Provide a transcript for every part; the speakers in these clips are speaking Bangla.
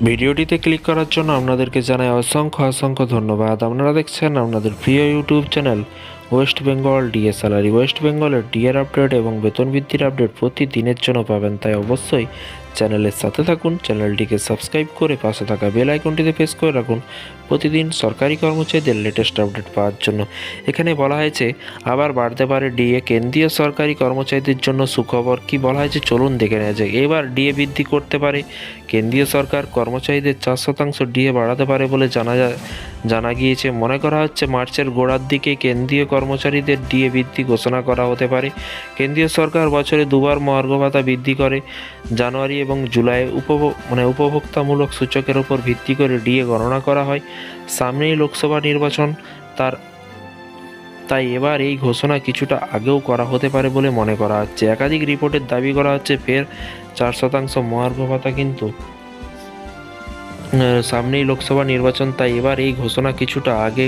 ভিডিওটিতে ক্লিক করার জন্য আপনাদেরকে জানাই অসংখ্য অসংখ্য ধন্যবাদ। আপনারা দেখছেন আপনাদের প্রিয় YouTube channel west Bengal DA salary west বেঙ্গলের ডিএর আপডেট এবং বেতন বৃদ্ধির আপডেট প্রতিদিনের জন্য পাবেন, তাই অবশ্যই চ্যানেলের সাথে থাকুন, চ্যানেলটিকে সাবস্ক্রাইব করে পাশে থাকা বেল আইকনটিতে প্রেস করে রাখুন। প্রতিদিন সরকারি কর্মচারীদের লেটেস্ট আপডেট পাওয়ার জন্য। এখানে বলা হয়েছে, আবার বাড়তে পারে ডিএ। কেন্দ্রীয় সরকারি কর্মচারীদের জন্য সুখবর কি? বলা হয়েছে, চলুন দেখে নেওয়া যাক। এবার ডিএ বৃদ্ধি করতে পারে। কেন্দ্রীয় সরকার কর্মচারীদের চার শতাংশ ডিএ বাড়াতে পারে বলে জানা জানা গিয়েছে। মনে করা হচ্ছে, মার্চের গোড়ার দিকে কেন্দ্রীয় কর্মচারীদের ডিএ বৃদ্ধি ঘোষণা করা হতে পারে। কেন্দ্রীয় সরকার বছরে দুবার মহার্ঘ বৃদ্ধি করে। জানুয়ারি এবং জুলাই উপভোগ মানে উপভোক্তামূলক সূচকের উপর ভিত্তি করে ডিএ গণনা করা হয়। সামনেই লোকসভা নির্বাচন, তার, তাই এবার এই ঘোষণা কিছুটা আগেও করা হতে পারে বলে মনে করা হচ্ছে। একাধিক রিপোর্টের দাবি করা হচ্ছে, ফের চার শতাংশ মহার্ঘ ভাতা কিন্তু সামনেই লোকসভা নির্বাচন, তাই এবার এই ঘোষণা কিছুটা আগে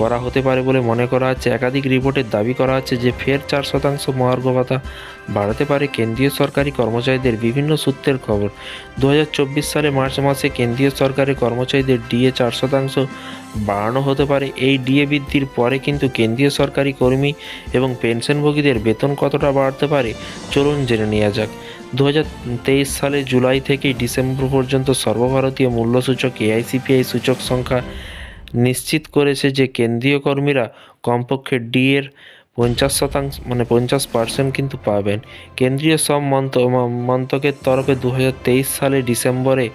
করা হতে পারে বলে মনে করা হচ্ছে। একাধিক রিপোর্টের দাবি করা হচ্ছে যে, ফের চার শতাংশ মহার্ঘ ভাতা বাড়াতে পারে কেন্দ্রীয় সরকারি কর্মচারীদের। বিভিন্ন সূত্রের খবর দু হাজার চব্বিশ সালে মার্চ মাসে কেন্দ্রীয় সরকারি কর্মচারীদের ডিএ চার শতাংশ বাড়ানো হতে পারে। এই ডিএ বৃদ্ধির পরে কিন্তু কেন্দ্রীয় সরকারি কর্মী এবং পেনশনভোগীদের বেতন কতটা বাড়তে পারে, চলুন জেনে নেওয়া যাক। দু হাজার তেইশ সালে জুলাই থেকে ডিসেম্বর পর্যন্ত সর্বভারতীয় মূল্যসূচক এআইসিপিআই সূচক সংখ্যা নিশ্চিত করেছে যে কেন্দ্রীয় কর্মীরা কমপক্ষে ডি এর পঞ্চাশ শতাংশ মানে পঞ্চাশ পার্সেন্ট কিন্তু পাবেন। কেন্দ্রীয় সব মন্ত মন্ত্রকের তরফে দু হাজার তেইশ সালে ডিসেম্বরে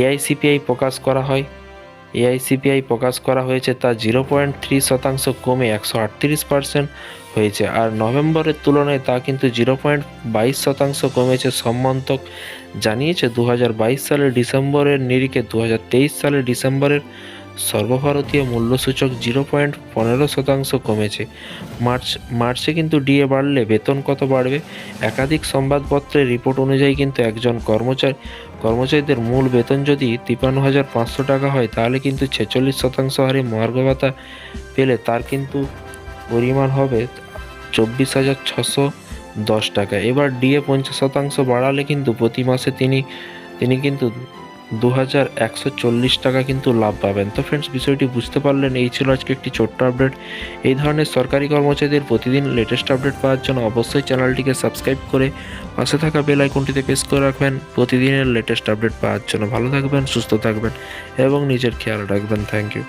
এআইসিপিআই প্রকাশ করা হয়। এআইসিপিআই প্রকাশ করা হয়েছে তা জিরো পয়েন্ট থ্রি শতাংশ কমে একশো আটত্রিশ পার্সেন্ট হয়েছে। আর নভেম্বরের তুলনায় তা কিন্তু জিরো পয়েন্ট বাইশ শতাংশ কমেছে সম্মন্তক জানিয়েছে। দু সালের ডিসেম্বরের নিরিখে দু হাজার তেইশ সালের ডিসেম্বরের সর্বভারতীয় মূল্যসূচক জিরো পয়েন্ট পনেরো শতাংশ কমেছে। মার্চ, মার্চে কিন্তু ডিএ বাড়লে বেতন কত বাড়বে? একাধিক সংবাদপত্রের রিপোর্ট অনুযায়ী কিন্তু একজন কর্মচারী, কর্মচারীদের মূল বেতন যদি তিপ্পান্ন হাজার পাঁচশো টাকা হয়, তাহলে কিন্তু ছেচল্লিশ শতাংশ হারে মহার্ঘ ভাতা পেলে তার কিন্তু পরিমাণ হবে চব্বিশ হাজার ছশো দশ টাকা। এবার ডিএ পঞ্চাশ শতাংশ বাড়ালে কিন্তু প্রতি মাসে তিনি তিনি কিন্তু দু হাজার একশো চল্লিশ টাকা কিন্তু লাভ পাবেন। তো ফ্রেন্ডস বিষয়টি বুঝতে পারলেন, এই ছিল আজকে একটি ছোট্ট আপডেট এই ধরনের সরকারি কর্মচারীদের প্রতিদিন লেটেস্ট আপডেট পাওয়ার জন্য অবশ্যই চ্যানেলটিকে সাবস্ক্রাইব করে পাশে থাকা বেল আইকনটিতে প্রেস করে রাখবেন। প্রতিদিনের লেটেস্ট আপডেট পাওয়ার জন্য ভালো থাকবেন, সুস্থ থাকবেন এবং নিজের খেয়াল রাখবেন। Thank you